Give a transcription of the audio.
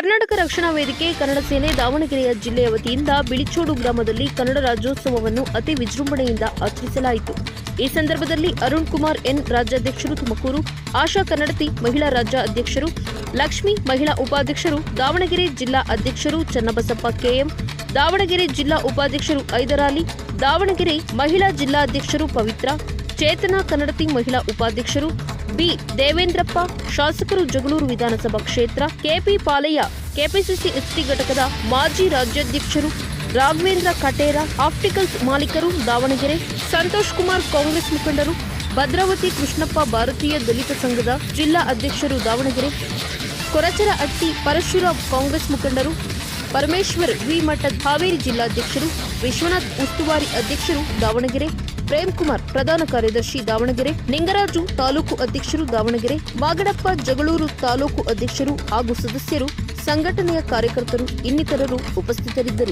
ಕರ್ನಾಟಕ ರಕ್ಷಣಾ ವೇದಿಕೆ, ಕನ್ನಡ ಸೇನೆ ದಾವಣಗೆರೆಯ ಜಿಲ್ಲೆಯ ವತಿಯಿಂದ ಬಿಳಿಚೋಡು ಗ್ರಾಮದಲ್ಲಿ ಕನ್ನಡ ರಾಜ್ಯೋತ್ಸವವನ್ನು ಅತಿ ವಿಜೃಂಭಣೆಯಿಂದ ಆಚರಿಸಲಾಯಿತು. ಈ ಸಂದರ್ಭದಲ್ಲಿ ಅರುಣ್ ಕುಮಾರ್ ಎನ್ ರಾಜ್ಯಾಧ್ಯಕ್ಷರು ತುಮಕೂರು, ಆಶಾ ಕನ್ನಡತಿ ಮಹಿಳಾ ರಾಜ್ಯ ಅಧ್ಯಕ್ಷರು ಲಕ್ಷ್ಮಿ ಮಹಿಳಾ ಉಪಾಧ್ಯಕ್ಷರು, ದಾವಣಗೆರೆ ಜಿಲ್ಲಾ ಅಧ್ಯಕ್ಷರು ಚನ್ನಬಸಪ್ಪ ಕೆಎಂ, ದಾವಣಗೆರೆ ಜಿಲ್ಲಾ ಉಪಾಧ್ಯಕ್ಷರು ಐದರಾಲಿ, ದಾವಣಗೆರೆ ಮಹಿಳಾ ಜಿಲ್ಲಾಧ್ಯಕ್ಷರು ಪವಿತ್ರ, ಚೇತನ ಕನ್ನಡತಿ ಮಹಿಳಾ ಉಪಾಧ್ಯಕ್ಷರು ಬಿ. ದೇವೇಂದ್ರಪ್ಪ, ಶಾಸಕರು ಜಗಳೂರು ವಿಧಾನಸಭಾ ಕ್ಷೇತ್ರ, ಕೆಪಿ ಪಾಲಯ್ಯ, ಕೆಪಿಸಿಸಿ ಎಸ್ಟಿ ಘಟಕದ ಮಾಜಿ ರಾಜ್ಯಾಧ್ಯಕ್ಷರು ರಾಘವೇಂದ್ರ ಕಟೇರ, ಆಪ್ಟಿಕಲ್ಸ್ ಮಾಲೀಕರು ದಾವಣಗೆರೆ, ಸಂತೋಷ್ ಕುಮಾರ್ ಕಾಂಗ್ರೆಸ್ ಮುಖಂಡರು ಭದ್ರಾವತಿ ಕೃಷ್ಣಪ್ಪ ಭಾರತೀಯ ದಲಿತ ಸಂಘದ ಜಿಲ್ಲಾ ಅಧ್ಯಕ್ಷರು ದಾವಣಗೆರೆ, ಕೊರಚರ ಅಟ್ಟಿ ಪರಶುರಾಮ್ ಕಾಂಗ್ರೆಸ್ ಮುಖಂಡರು ಪರಮೇಶ್ವರ್ ವಿ ಮಠದ್ ಹಾವೇರಿ ಜಿಲ್ಲಾಧ್ಯಕ್ಷರು ವಿಶ್ವನಾಥ್ ಉಸ್ತುವಾರಿ ಅಧ್ಯಕ್ಷರು ದಾವಣಗೆರೆ ಪ್ರೇಮ್ ಕುಮಾರ್ ಪ್ರಧಾನ ಕಾರ್ಯದರ್ಶಿ ದಾವಣಗೆರೆ, ನಿಂಗರಾಜು ತಾಲೂಕು ಅಧ್ಯಕ್ಷರು ದಾವಣಗೆರೆ ಮಾಗಡಪ್ಪ ಜಗಳೂರು ತಾಲೂಕು ಅಧ್ಯಕ್ಷರು ಹಾಗೂ ಸದಸ್ಯರು, ಸಂಘಟನೆಯ ಕಾರ್ಯಕರ್ತರು ಇನ್ನಿತರರು ಉಪಸ್ಥಿತರಿದ್ದರು.